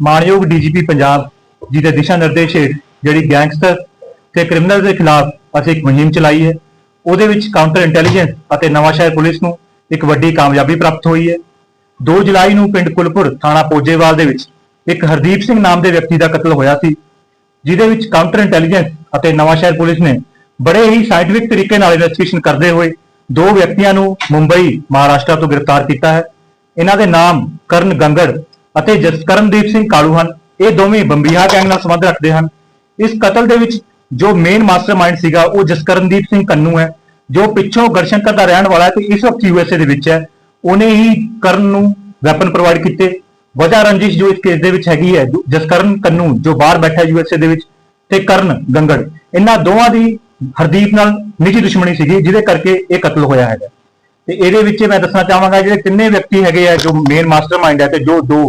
ਮਾਨਯੋਗ ਡੀਜੀਪੀ ਪੰਜਾਬ ਜੀ ਦੇ ਦਿਸ਼ਾ ਨਿਰਦੇਸ਼ ਹੇਠ ਜਿਹੜੀ ਗੈਂਗਸਟਰ ਤੇ ਕ੍ਰਿਮੀਨਲ ਦੇ ਖਿਲਾਫ ਅਸੀਂ ਇੱਕ ਮੁਹਿੰਮ ਚਲਾਈ ਹੈ। ਉਹਦੇ ਵਿੱਚ ਕਾਊਂਟਰ ਇੰਟੈਲੀਜੈਂਸ ਅਤੇ ਨਵਾਂਸ਼ਹਿਰ ਪੁਲਿਸ ਨੂੰ ਇੱਕ ਵੱਡੀ ਕਾਮਯਾਬੀ ਪ੍ਰਾਪਤ ਹੋਈ ਹੈ। 2 ਜੁਲਾਈ ਨੂੰ ਪਿੰਡ ਕੁਲਪੁਰ ਥਾਣਾ ਪੋਜੇਵਾਲ ਦੇ ਵਿੱਚ ਇੱਕ ਹਰਦੀਪ ਸਿੰਘ ਨਾਮ ਦੇ ਵਿਅਕਤੀ ਦਾ ਕਤਲ ਹੋਇਆ ਸੀ, ਜਿਹਦੇ ਵਿੱਚ ਕਾਊਂਟਰ ਇੰਟੈਲੀਜੈਂਸ ਅਤੇ ਨਵਾਂਸ਼ਹਿਰ ਪੁਲਿਸ ਨੇ ਬੜੇ ਹੀ ਸਾਇੰਟਿਫਿਕ ਤਰੀਕੇ ਨਾਲ ਇਨਵੈਸਟੀਗੇਸ਼ਨ ਕਰਦੇ ਹੋਏ ਦੋ ਵਿਅਕਤੀਆਂ ਨੂੰ ਮੁੰਬਈ, ਮਹਾਰਾਸ਼ਟਰ ਤੋਂ ਗ੍ਰਿਫਤਾਰ ਕੀਤਾ ਹੈ। ਇਹਨਾਂ ਦੇ ਨਾਮ ਕਰਨ ਗੰਗੜ ਅਤੇ ਜਸਕਰਨਦੀਪ ਸਿੰਘ ਕਾਲੂ ਹਨ। ਇਹ ਦੋਵੇਂ ਬੰਬੀਹਾ ਗੈਂਗ ਨਾਲ ਸੰਬੰਧ ਰੱਖਦੇ ਹਨ। ਇਸ ਕਤਲ ਦੇ ਵਿੱਚ ਜੋ ਮੇਨ ਮਾਸਟਰਮਾਈਂਡ ਸੀਗਾ, ਉਹ ਜਸਕਰਨਦੀਪ ਸਿੰਘ ਕੰਨੂ ਹੈ, ਜੋ ਪਿੱਛੋਂ ਗਰਸ਼ੰਕਰ ਦਾ ਰਹਿਣ ਵਾਲਾ ਹੈ ਤੇ ਇਸ ਵਕਤ ਯੂਐਸਏ ਦੇ ਵਿੱਚ ਹੈ। ਉਹਨੇ ਹੀ ਕਰਨ ਨੂੰ ਵੈਪਨ ਪ੍ਰੋਵਾਈਡ ਕੀਤੇ। ਵਜ੍ਹਾ ਰੰਜਿਸ਼ ਜੋ ਇਸ ਕੇਸ ਦੇ ਵਿੱਚ ਹੈਗੀ ਹੈ ਜਸਕਰਨ ਕੰਨੂ, ਜੋ ਬਾਹਰ ਬੈਠਾ ਯੂਐਸਏ ਦੇ ਵਿੱਚ, ਤੇ ਕਰਨ ਗੰਗੜ। ਇਹਨਾਂ ਦੋਵਾਂ ਦੀ ਹਰਦੀਪ ਨਾਲ ਨਿੱਜੀ ਦੁਸ਼ਮਣੀ ਸੀਗੀ, ਜਿਹਦੇ ਕਰਕੇ ਇਹ ਕਤਲ ਹੋਇਆ ਹੈਗਾ। ਤੇ ਇਹਦੇ ਵਿੱਚ ਮੈਂ ਦੱਸਣਾ ਚਾਹਾਂਗਾ ਜਿਹੜੇ ਤਿੰਨੇ ਵਿਅਕਤੀ ਹੈਗੇ ਆ, ਜੋ ਮੇਨ ਮਾਸਟਰਮਾਈਂਡ ਹੈ ਤੇ ਜੋ ਦੋ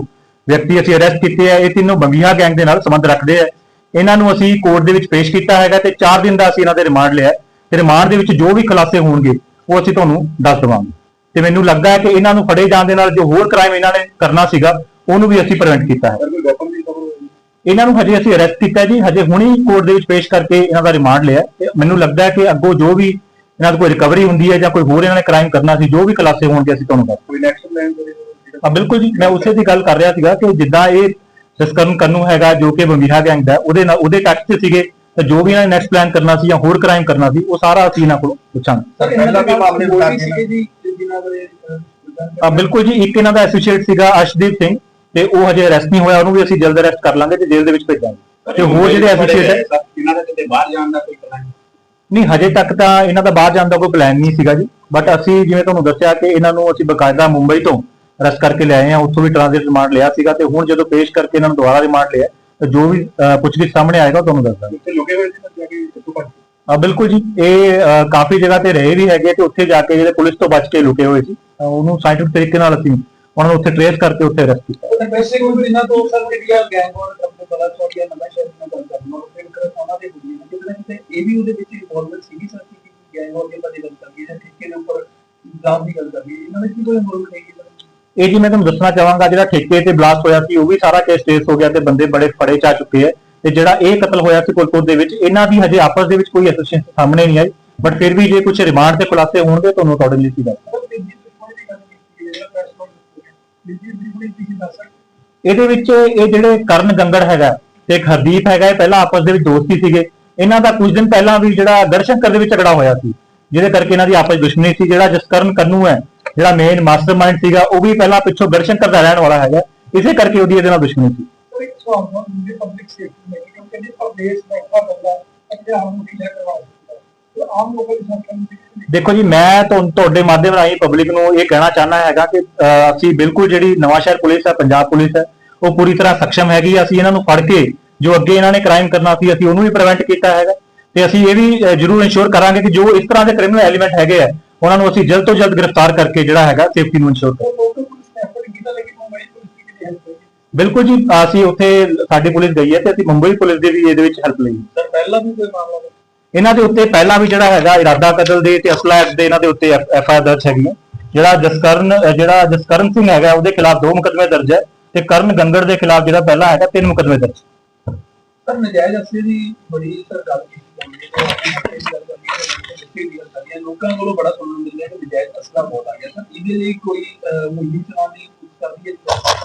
ਵਿਅਕਤੀ ਅਸੀਂ ਅਰੈਸਟ ਕੀਤੇ ਆ, ਇਹ ਤਿੰਨੋਂ ਬੰਬੀਹਾ ਗੈਂਗ ਦੇ ਨਾਲ ਸੰਬੰਧ ਰੱਖਦੇ ਆ। ਇਹਨਾਂ ਨੂੰ ਅਸੀਂ ਕੋਰਟ ਦੇ ਵਿੱਚ ਪੇਸ਼ ਕੀਤਾ ਹੈਗਾ ਤੇ 4 ਦਿਨ ਦਾ ਅਸੀਂ ਇਹਨਾਂ ਦੇ ਰਿਮਾਂਡ ਲਿਆ। ਹੈ ਤੇ ਰਿਮਾਂਡ ਦੇ ਵਿੱਚ ਜੋ ਵੀ ਖੁਲਾਸੇ ਹੋਣਗੇ, ਉਹ ਅਸੀਂ ਤੁਹਾਨੂੰ ਦੱਸ ਦਵਾਂਗੇ। ਤੇ ਮੈਨੂੰ ਲੱਗਦਾ ਹੈ ਕਿ ਇਹਨਾਂ ਨੂੰ ਫੜੇ ਜਾਣ ਦੇ ਨਾਲ ਜੋ ਹੋਰ ਕ੍ਰਾਈਮ ਇਹਨਾਂ ਨੇ ਕਰਨਾ ਸੀਗਾ, ਉਹਨੂੰ ਵੀ ਅਸੀਂ ਪ੍ਰੀਵੈਂਟ ਕੀਤਾ ਹੈ। ਇਹਨਾਂ ਨੂੰ ਹਜੇ ਅਸੀਂ ਅਰੈਸਟ ਕੀਤਾ ਜੀ, ਹਜੇ ਹੁਣੀ ਕੋਰਟ ਦੇ ਵਿੱਚ ਪੇਸ਼ ਕਰਕੇ ਇਹਨਾਂ ਦਾ ਰਿਮਾਂਡ ਲਿਆ। ਮੈਨੂੰ ਲੱਗਦਾ ਹੈ ਕਿ ਅੱਗੋਂ ਜੋ ਵੀ ਇਹਨਾਂ ਤੋਂ ਕੋਈ ਰਿਕਵਰੀ ਹੁੰਦੀ ਹੈ ਜਾਂ ਕੋਈ ਹੋਰ ਇਹਨਾਂ ਨੇ ਕ੍ਰਾਈਮ ਕਰਨਾ ਸੀ ਜੋ ਵੀ ਖੁਲਾਸੇ ਹੋਣਗੇ ਅਸੀਂ ਤੁਹਾਨੂੰ ਦੱਸ ਕੋਈ ਨੈਕਸਟ ਪਲਾਨ ਹਾਂ ਬਿਲਕੁਲ ਜੀ। ਮੈਂ ਉਸੇ ਦੀ ਗੱਲ ਕਰ ਰਿਹਾ ਸੀਗਾ ਕਿ ਜਿੱਦਾਂ ਇਹ ਜਸਕਰਨ ਕੰਨੂ ਹੈਗਾ ਜੋ ਕਿ ਬੰਬੀਹਾ ਗੈਂਗ ਦਾ ਉਹਦੇ ਨਾਲ ਉਹਦੇ ਟੱਚ ਤੇ ਸੀਗੇ ਤੇ ਜੋ ਵੀ ਇਹਨਾਂ ਨੇ ਨੈਕਸਟ ਪਲਾਨ ਕਰਨਾ ਸੀ ਜਾਂ ਹੋਰ ਕ੍ਰਾਈਮ ਕਰਨਾ ਸੀ ਉਹ ਸਾਰਾ ਅਸੀਂ ਇਹਨਾਂ ਕੋਲੋਂ ਪੁੱਛਾਂਗੇ। ਸਰ ਇਹਨਾਂ ਦਾ ਮਾਮਲੇ ਸੀਗੇ ਜੀ ਜਿਨ੍ਹਾਂ ਬਾਰੇ ਹਾਂ ਬਿਲਕੁਲ ਜੀ। ਇੱਕ ਇਹਨਾਂ ਦਾ ਐਸੋਸੀਏਟ ਸੀਗਾ ਅਰਸ਼ਦੀਪ ਸਿੰਘ ਤੇ ਉਹ ਹਜੇ ਅਰੈਸਟ ਨਹੀਂ ਹੋਇਆ ਉਹਨੂੰ ਵੀ ਅਸੀਂ ਜਲਦ ਅਰੈਸਟ ਕਰ ਲਾਂਗੇ ਤੇ ਜੇਲ੍ਹ ਦੇ ਵਿੱਚ ਭੇਜਾਂਗੇ। ਤੇ ਹੋਰ ਜਿਹੜੇ ਐਸੋਸੀਏਟ ਹੈ ਇਹਨਾਂ ਦਾ ਕਿਤੇ ਬਾਹਰ ਜਾਣ ਦਾ ਕੋਈ ਪਲਾਨ ਨਹੀਂ ਹਜੇ ਤੱਕ ਤਾਂ ਇਹਨਾਂ ਦਾ ਬਾਹਰ ਜਾਣ ਦਾ ਕੋਈ ਪਲਾਨ ਨਹੀਂ ਸੀਗਾ ਜੀ। ਬਟ ਅਸੀਂ ਜਿਵੇਂ ਤੁਹਾਨੂੰ ਦੱਸਿਆ ਕਿ ਇਹਨਾਂ ਨੂੰ ਅਸੀਂ ਬਕਾਇਦਾ ਮੁੰਬਈ ਤੋਂ ਅਰੈਸਟ ਕਰਕੇ ਲਿਆਏ ਆ ਉੱਥੋਂ ਵੀ ਟ੍ਰਾਂਜ਼ਿਟ ਰਿਮਾਂਡ ਲਿਆ ਸੀਗਾ ਤੇ ਹੁਣ ਜਦੋਂ ਪੇਸ਼ ਕਰਕੇ ਇਹਨਾਂ ਨੂੰ ਦੁਬਾਰਾ ਰਿਮਾਂਡ ਲਿਆ ਤੇ ਜੋ ਵੀ ਪੁੱਛਗਿੱਛ ਸਾਹਮਣੇ ਆਏਗਾ ਤੁਹਾਨੂੰ ਦੱਸ ਦਾਂਗੇ। ਉੱਥੇ ਲੁਕੇ ਹੋਏ ਸੀ ਤਾਂ ਜਾ ਕੇ ਇੱਥੋਂ ਭੱਜ। ਆ ਬਿਲਕੁਲ ਜੀ। ਇਹ ਕਾਫੀ ਜਗ੍ਹਾ ਤੇ ਰਹੇ ਵੀ ਹੈਗੇ ਤੇ ਉੱਥੇ ਜਾ ਕੇ ਜਿਹੜੇ ਪੁਲਿਸ ਤੋਂ ਬਚ ਕੇ ਲੁਕੇ ਹੋਏ ਸੀ ਤਾਂ ਉਹਨੂੰ ਸਾਇੰਟਿਫਿਕ ਤਰੀਕੇ ਨਾਲ ਅਸੀਂ ਉਹਨਾਂ ਨੂੰ ਉੱਥੇ ਟ੍ਰੇਸ ਕਰਕੇ ਉੱਥੇ ਅਰੈਸਟ ਕੀਤਾ। ਪੈਸੇ ਕੋਈ ਵੀ ਇਹਨਾਂ ਤੋਂ ਸਰ ਜਿਹੜੀਆਂ ਗੈਂਗ ਔਰ ਆਪਣੇ ਬੜਾ ਚੌਕੀਆ ਨਵਾਂ ਸ਼ਹਿਰ ਦੇ ਹੁੰਦੀ ਹੈ। ਕਿਤੇ ਨਾ ਕਿਤੇ ਇਹ ਵੀ ਉਹਦੇ ਵਿੱਚ ਇਨਵੋਲਵਮੈਂਟ ਸੀਗੀ ਸਰ ਕਿ ਗੈਂਗ ਔਰ ਦੇ ਬਾਰੇ ਗੱਲ ਕਰਦੀ ਹੈ ਠੇਕੇ ਦੇ ਉੱਪਰ ਇਲਜ਼ਾਮ ਦੀ ਗੱਲ ਕਰਦੀ ਹੈ। ਇਹਨਾਂ ਵੀ ਕੋਈ ਇਨਵੋਲਵਮੈਂਟ ਹੈਗੀ ਸਰ? ਇਹ ਜੀ ਮੈਂ ਤੁਹਾਨੂੰ ਦੱਸਣਾ ਚਾਹਾਂਗਾ ਜਿਹੜਾ ਠੇਕੇ ਤੇ ਬਲਾਸਟ ਹੋਇਆ ਸੀ ਉਹ ਵੀ ਸਾਰਾ ਕੇਸ ਟ੍ਰੇਸ ਹੋ ਗਿਆ ਤੇ ਬੰਦੇ ਬੜੇ ਫੜੇ ਚਾ ਚੁੱਕੇ ਹੈ। ਤੇ ਜਿਹੜਾ ਇਹ ਕਤਲ ਹੋਇਆ ਸੀ ਕੋਲਕੋਤ ਦੇ ਵਿੱਚ ਇਹਨਾਂ ਦੀ ਹਜੇ ਆਪਸ ਦੇ ਵਿੱਚ ਕੋਈ ਐਸੋਸੀਏਸ਼ਨ ਸਾਹਮਣੇ ਨਹੀਂ ਆਈ। ਬਟ ਫਿਰ ਵੀ ਜੇ ਕੁਝ ਰਿਮਾਂਡ ਤੇ ਖੁਲਾਸੇ ਹੋਣਗੇ ਤੁਹਾਨੂੰ ਅਕੋਰਡਿੰਗਲੀ ਸੀ ਦੱਸ ਇਹਦੇ ਵਿੱਚ ਇਹ ਜਿਹੜੇ ਕਰਨ ਗੰਗੜ ਹੈਗਾ ਤੇ ਇੱਕ ਹਰਦੀਪ ਹੈਗਾ ਇਹ ਪਹਿਲਾਂ ਆਪਸ ਦੇ ਵਿੱਚ ਦੋਸਤੀ ਸੀਗੇ। ਇਹਨਾਂ ਦਾ ਕੁਝ ਦਿਨ ਪਹਿਲਾਂ ਵੀ ਜਿਹੜਾ ਗੜਸ਼ੰਕਰ ਦੇ ਵਿੱਚ ਝਗੜਾ ਹੋਇਆ ਸੀ ਜਿਹਦੇ ਕਰਕੇ ਇਹਨਾਂ ਦੀ ਆਪਸ ਦੁਸ਼ਮਣੀ ਸੀ। ਜਿਹੜਾ ਜਸਕਰਨ ਕੰਨੂ ਹੈ ਜਿਹੜਾ ਮੇਨ ਮਾਸਟਰਮਾਈਂਡ ਸੀਗਾ ਉਹ ਵੀ ਪਹਿਲਾਂ ਪਿੱਛੋਂ ਗੜਸ਼ੰਕਰ ਦਾ ਰਹਿਣ ਵਾਲਾ ਹੈਗਾ। ਇਸੇ ਕਰਕੇ ਉਹਦੀ ਇਹਦੇ ਨਾਲ ਦੁਸ਼ਮਣੀ ਸੀ। ਦੇਖੋ ਜੀ ਮੈਂ ਤੁਹਾਡੇ ਮਾਧਿਅਮ ਰਾਹੀਂ ਪਬਲਿਕ ਨੂੰ ਇਹ ਕਹਿਣਾ ਚਾਹਨਾ ਹੈਗਾ ਕਿ ਅਸੀਂ ਬਿਲਕੁਲ ਜਿਹੜੀ ਨਵਾਂ ਸ਼ਹਿਰ ਪੁਲਿਸ ਹੈ ਪੰਜਾਬ ਪੁਲਿਸ ਹੈ ਉਹ ਪੂਰੀ ਤਰ੍ਹਾਂ ਸક્ષਮ ਹੈਗੀ ਆ ਅਸੀਂ ਇਹਨਾਂ ਨੂੰ ਫੜ ਕੇ ਜੋ ਅੱਗੇ ਇਹਨਾਂ ਨੇ ਕ੍ਰਾਈਮ ਕਰਨਾ ਸੀ ਅਸੀਂ ਉਹਨੂੰ ਵੀ ਪ੍ਰੀਵੈਂਟ ਕੀਤਾ ਹੈਗਾ। ਤੇ ਅਸੀਂ ਇਹ ਵੀ ਜ਼ਰੂਰ ਇਨਸ਼ੋਰ ਕਰਾਂਗੇ ਕਿ ਜੋ ਇਸ ਤਰ੍ਹਾਂ ਦੇ ਕ੍ਰਿਮੀਨਲ ਐਲੀਮੈਂਟ ਹੈਗੇ ਆ ਉਹਨਾਂ ਨੂੰ ਅਸੀਂ ਜਲਦ ਤੋਂ ਜਲਦ ਗ੍ਰਿਫਤਾਰ ਕਰਕੇ ਜਿਹੜਾ ਹੈਗਾ ਸੇਫਟੀ ਨੂੰ ਇਨਸ਼ੋਰ ਕਰਾਂਗੇ। ਬਿਲਕੁਲ ਜੀ ਅਸੀਂ ਉੱਥੇ ਸਾਡੀ ਪੁਲਿਸ ਗਈ ਹੈ ਤੇ ਅਸੀਂ ਮੁੰਬਈ ਪੁਲਿਸ ਦੇ ਵੀ ਇਹਦੇ ਵਿੱਚ ਹੈਲਪ ਲਈ। ਸਰ ਪਹਿਲਾਂ ਵੀ ਕੋਈ ਮਾਮਲਾ ਇਹਨਾਂ ਦੇ ਉੱਤੇ ਪਹਿਲਾਂ ਵੀ ਜਿਹੜਾ ਹੈਗਾ ਇਰਾਦਾ ਕਤਲ ਦੇ ਤੇ ਅਸਲਾ ਐਕਟ ਦੇ ਇਹਨਾਂ ਦੇ ਉੱਤੇ ਐਫ ਆਈ ਆਰ ਦਰਜ ਹੈਗੀ ਹੈ ਜਿਹੜਾ ਜਸਕਰਨ ਜਿਹੜਾ ਜਸਕਰਨ ਸਿੰਘ ਹੈਗਾ ਉਹਦੇ ਖਿਲਾਫ ਦੋ ਮੁਕਦਮੇ ਦਰਜ ਹੈ। ਤੇ ਕਰਨ ਗੰਗੜ ਦੇ ਖਿਲਾਫ ਜਿਹੜਾ ਪਹਿਲਾ ਹੈਗਾ ਤਿੰਨ ਮੁਕੱਦਮੇ ਦਰਜ। ਸਰ ਨਜਾਇਜ਼ ਅਸਲੇ ਦੀ ਬੜੀ ਸਰਕਾਰ ਕੀਤੀ ਜਾਂਦੀ ਹੈ ਲੋਕਾਂ ਕੋਲੋਂ ਬੜਾ ਸੁਣਨ ਨੂੰ ਮਿਲਦਾ ਹੈ ਕਿ ਨਜਾਇਜ਼ ਅਸਲਾ ਬਹੁਤ ਆ ਗਿਆ। ਸਰ ਇਹਦੇ ਲਈ ਕੋਈ ਅਹ, ਮੁਹਿੰਮ ਚਲਾਉਣ ਦੀ ਕੋਸ਼ਿਸ਼ ਕਰਦੀ ਹੈ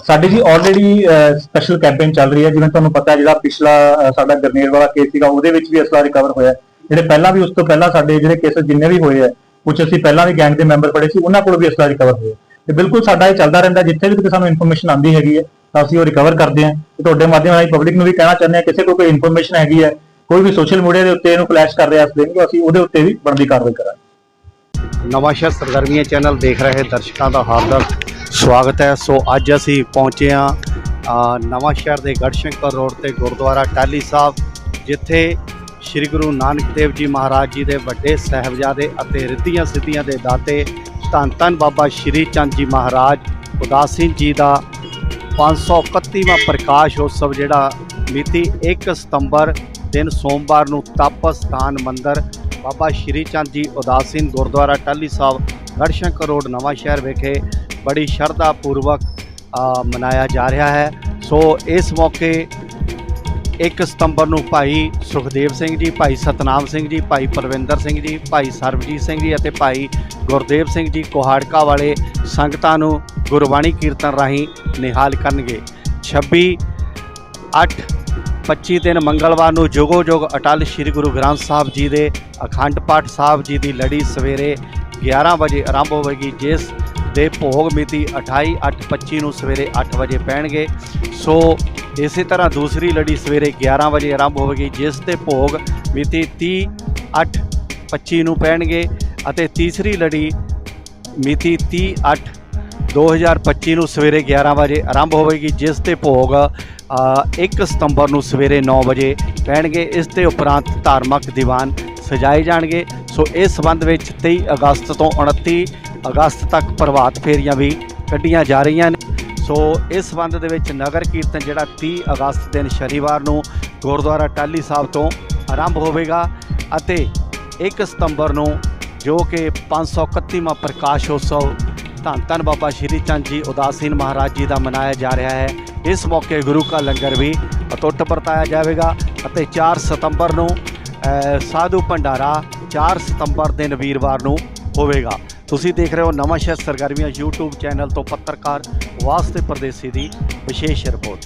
ਸਾਡੀ ਜੀ ਆਲਰੇਡੀ ਸਪੈਸ਼ਲ ਕੈਂਪੇਨ ਚੱਲ ਰਹੀ ਹੈ। ਜਿਵੇਂ ਤੁਹਾਨੂੰ ਪਤਾ ਹੈ ਜਿਹੜਾ ਪਿਛਲਾ ਸਾਡਾ ਗਰਨੇਲ ਵਾਲਾ ਕੇਸ ਸੀਗਾ ਉਹਦੇ ਵਿੱਚ ਵੀ ਅਸਲਾ ਰਿਕਵਰ ਹੋਇਆ ਜਿਹੜੇ ਪਹਿਲਾਂ ਵੀ ਉਸ ਤੋਂ ਪਹਿਲਾਂ ਸਾਡੇ ਜਿਹੜੇ ਕੇਸ ਜਿੰਨੇ ਵੀ ਹੋਏ ਆ ਕੁਝ ਅਸੀਂ ਪਹਿਲਾਂ ਵੀ ਗੈਂਗ ਦੇ ਮੈਂਬਰ ਫੜੇ ਸੀ ਉਹਨਾਂ ਕੋਲ ਵੀ ਅਸਲਾ ਰਿਕਵਰ ਹੋਇਆ ਤੇ ਬਿਲਕੁਲ ਸਾਡਾ ਇਹ ਚੱਲਦਾ ਰਹਿੰਦਾ, ਜਿੱਥੇ ਵੀ ਕਿਤੇ ਸਾਨੂੰ ਇਨਫੋਰਮੇਸ਼ਨ ਆਉਂਦੀ ਹੈਗੀ ਹੈ, ਤਾਂ ਅਸੀਂ ਉਹ ਰਿਕਵਰ ਕਰਦੇ ਹਾਂ। ਤੇ ਤੁਹਾਡੇ ਮਾਧਿਅਮ ਰਾਹੀਂ ਪਬਲਿਕ ਨੂੰ ਵੀ ਕਹਿਣਾ ਚਾਹੁੰਦੇ ਹਾਂ, ਕਿਸੇ ਕੋਲ ਕੋਈ ਇਨਫੋਰਮੇਸ਼ਨ ਹੈਗੀ ਹੈ, ਕੋਈ ਵੀ ਸੋਸ਼ਲ ਮੀਡੀਆ ਦੇ ਉੱਤੇ ਇਹਨੂੰ ਫਲੈਸ਼ ਕਰ ਰਿਹਾ ਅਸਲੇ ਅਸੀਂ ਉਹਦੇ ਉੱਤੇ ਵੀ ਬਣਦੀ ਕਾਰਵਾਈ ਕਰਾਂਗੇ। ਨਵਾਂਸ਼ਹਿਰ ਸਰਗਰਮੀਆਂ ਚੈਨਲ ਦੇਖ ਰਹੇ ਦਰਸ਼ਕਾਂ ਦਾ ਹਾਰਦਿਕ ਸਵਾਗਤ ਹੈ। ਸੋ ਅੱਜ ਅਸੀਂ ਪਹੁੰਚੇ ਹਾਂ ਨਵਾਂਸ਼ਹਿਰ ਦੇ ਗੜਸ਼ੰਕਰ ਰੋਡ ਤੇ ਗੁਰਦੁਆਰਾ ਟਾਲੀ ਸਾਹਿਬ, ਜਿੱਥੇ ਸ੍ਰੀ ਗੁਰੂ ਨਾਨਕ ਦੇਵ ਜੀ ਮਹਾਰਾਜ ਜੀ ਦੇ ਵੱਡੇ ਸਹਿਬਜ਼ਾਦੇ ਅਤੇ ਰਿੱਧੀਆਂ ਸਿੱਧੀਆਂ ਦੇ ਦਾਤੇ ਧੰਨ ਧੰਨ ਬਾਬਾ ਸ਼੍ਰੀ ਚੰਦ ਜੀ ਮਹਾਰਾਜ ਉਦਾਸੀਨ ਜੀ ਦਾ 531ਵਾਂ ਪ੍ਰਕਾਸ਼ ਉਤਸਵ ਜਿਹੜਾ ਮਿਤੀ 1 ਸਤੰਬਰ ਦਿਨ ਸੋਮਵਾਰ ਨੂੰ ਤਪ ਸਥਾਨ ਮੰਦਰ ਬਾਬਾ ਸ਼੍ਰੀ ਚੰਦ ਜੀ ਉਦਾਸੀਨ ਗੁਰਦੁਆਰਾ ਟਾਲੀ ਸਾਹਿਬ ਗੜਸ਼ੰਕਰ ਰੋਡ, ਨਵਾਂ ਸ਼ਹਿਰ ਵਿਖੇ ਬੜੀ ਸ਼ਰਧਾ ਪੂਰਵਕ ਮਨਾਇਆ ਜਾ ਰਿਹਾ ਹੈ। ਸੋ ਇਸ ਮੌਕੇ 1 ਸਤੰਬਰ ਨੂੰ ਭਾਈ ਸੁਖਦੇਵ ਸਿੰਘ ਜੀ, ਭਾਈ ਸਤਨਾਮ ਸਿੰਘ ਜੀ, ਭਾਈ ਪਰਵਿੰਦਰ ਸਿੰਘ ਜੀ, ਭਾਈ ਸਰਬਜੀਤ ਸਿੰਘ ਜੀ ਅਤੇ ਭਾਈ ਗੁਰਦੇਵ ਸਿੰਘ ਜੀ ਕੋਹਾੜਕਾ ਵਾਲੇ ਸੰਗਤਾਂ ਨੂੰ ਗੁਰਬਾਣੀ ਕੀਰਤਨ ਰਾਹੀਂ ਨਿਹਾਲ ਕਰਨਗੇ। 26 8 25 ਦਿਨ ਮੰਗਲਵਾਰ ਨੂੰ ਜੋਗੋ ਜੋਗ ਅਟਲ ਸ੍ਰੀ ਗੁਰੂ ਗ੍ਰੰਥ ਸਾਹਿਬ ਜੀ ਦੇ ਅਖੰਡ ਪਾਠ ਸਾਹਿਬ ਜੀ ਦੀ ਲੜੀ ਸਵੇਰੇ 11 ਵਜੇ ਆਰੰਭ ਹੋਵੇਗੀ, ਜਿਸ ਦੇ ਭੋਗ ਮਿਤੀ 28 8 25 ਨੂੰ ਸਵੇਰੇ 8 ਵਜੇ ਪੈਣਗੇ। ਸੋ ਇਸੇ ਤਰ੍ਹਾਂ ਦੂਸਰੀ ਲੜੀ ਸਵੇਰੇ 11 ਵਜੇ ਆਰੰਭ ਹੋਵੇਗੀ ਜਿਸ 'ਤੇ ਭੋਗ ਮਿਤੀ 30 8 25 ਨੂੰ ਪੈਣਗੇ ਅਤੇ ਤੀਸਰੀ ਲੜੀ ਮਿਤੀ 30 8 2025 ਨੂੰ ਸਵੇਰੇ 11 ਵਜੇ ਆਰੰਭ ਹੋਵੇਗੀ ਜਿਸ ਤੇ ਭੋਗ ਅ, 1 ਸਤੰਬਰ ਨੂੰ ਸਵੇਰੇ 9 ਵਜੇ ਪੈਣਗੇ। ਇਸ ਦੇ ਉਪਰੰਤ ਧਾਰਮਿਕ ਦੀਵਾਨ ਸਜਾਏ ਜਾਣਗੇ। ਸੋ ਇਸ ਸੰਬੰਧ ਵਿੱਚ 23 ਅਗਸਤ ਤੋਂ 29 ਅਗਸਤ ਤੱਕ ਪ੍ਰਭਾਤ ਫੇਰੀਆਂ ਵੀ ਕੱਢੀਆਂ ਜਾ ਰਹੀਆਂ ਨੇ। ਸੋ ਇਸ ਸੰਬੰਧ ਦੇ ਵਿੱਚ ਨਗਰ ਕੀਰਤਨ ਜਿਹੜਾ 30 ਅਗਸਤ ਦਿਨ ਸ਼ਨੀਵਾਰ ਨੂੰ ਗੁਰਦੁਆਰਾ ਟਾਲੀ ਸਾਹਿਬ ਤੋਂ ਆਰੰਭ ਹੋਵੇਗਾ ਅਤੇ 1 ਸਤੰਬਰ ਨੂੰ ਜੋ ਕਿ 531ਵਾਂ ਪ੍ਰਕਾਸ਼ ਉਤਸਵ ਧੰਨ ਧੰਨ ਬਾਬਾ ਸ਼੍ਰੀ ਚੰਦ ਜੀ ਉਦਾਸੀਨ ਮਹਾਰਾਜ ਜੀ ਦਾ ਮਨਾਇਆ ਜਾ ਰਿਹਾ ਹੈ। ਇਸ ਮੌਕੇ ਗੁਰੂ ਕਾ ਲੰਗਰ ਵੀ ਅਟੁੱਟ ਵਰਤਾਇਆ ਜਾਵੇਗਾ ਅਤੇ 4 ਸਤੰਬਰ ਨੂੰ ਸਾਧੂ ਭੰਡਾਰਾ 4 ਸਤੰਬਰ ਦਿਨ ਵੀਰਵਾਰ ਨੂੰ ਹੋਵੇਗਾ। ਤੁਸੀਂ ਦੇਖ ਰਹੇ ਹੋ ਨਵਾਂ ਸ਼ਹਿਰ ਸਰਗਰਮੀਆਂ YouTube ਚੈਨਲ ਤੋਂ ਪੱਤਰਕਾਰ ਵਾਸਤੇ ਪਰਦੇਸੀ ਦੀ ਵਿਸ਼ੇਸ਼ ਰਿਪੋਰਟ।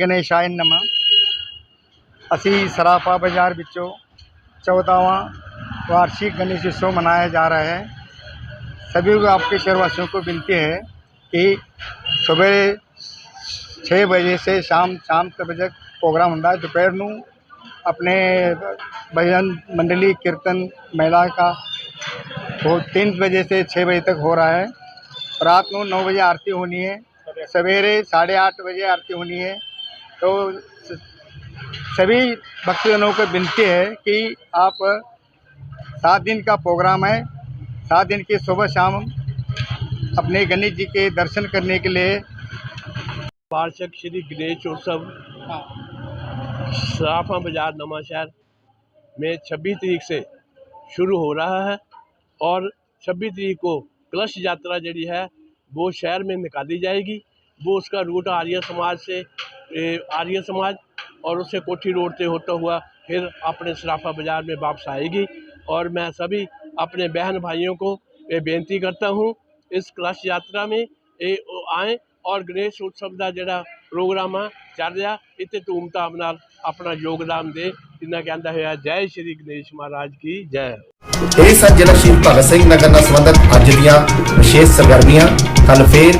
गणेशाय नम। असी सराफा बाज़ार बिचो चौदहवा वार्षिक गणेश उत्सव मनाया जा रहा है। सभी को आपके शहरवासियों को विनती है कि सुबह छः बजे से शाम शाम छः बजे प्रोग्राम होता है। दोपहर न अपने भजन मंडली कीर्तन महिला का वो तीन बजे से छः बजे तक हो रहा है। रात को नौ बजे आरती होनी है। सवेरे साढ़े आठ बजे आरती होनी है। तो सभी भक्तजनों को विनती है कि आप सात दिन का प्रोग्राम है। सात दिन की सुबह शाम अपने गणेश जी के दर्शन करने के लिए। वार्षिक श्री गणेश उत्सव सराफा बाज़ार नवा शहर में 26 तारीख से शुरू हो रहा है और छब्बीस तरीक को कलश यात्रा जड़ी है वो शहर में निकाली जाएगी। वो उसका रूट आर्य समाज से आर्य समाज और उससे कोठी रोड से होता हुआ फिर अपने सराफा बाज़ार में वापस आएगी और मैं सभी अपने बहन भाइयों को ये बेनती करता हूँ इस कलश यात्रा में ਇਹ ਉਹ ਆਏ ਔਰ ਗਣੇਸ਼ ਉਤਸਵ ਦਾ ਜਿਹੜਾ ਪ੍ਰੋਗਰਾਮ ਆ ਚੱਲ ਰਿਹਾ ਇੱਥੇ ਧੂਮਧਾਮ ਨਾਲ ਆਪਣਾ ਯੋਗਦਾਨ ਦੇ ਜਿੰਨਾ ਕਹਿੰਦਾ ਹੋਇਆ ਜੈ ਸ਼੍ਰੀ ਗਣੇਸ਼ ਮਹਾਰਾਜ ਕੀ ਜੈ ਇਹ ਸਨ ਜ਼ਿਲ੍ਹਾ ਸ਼ਹੀਦ ਭਗਤ ਸਿੰਘ ਨਗਰ ਨਾਲ ਸੰਬੰਧਿਤ ਅੱਜ ਦੀਆਂ ਵਿਸ਼ੇਸ਼ ਸਰਗਰਮੀਆਂ ਕੱਲ ਫੇਰ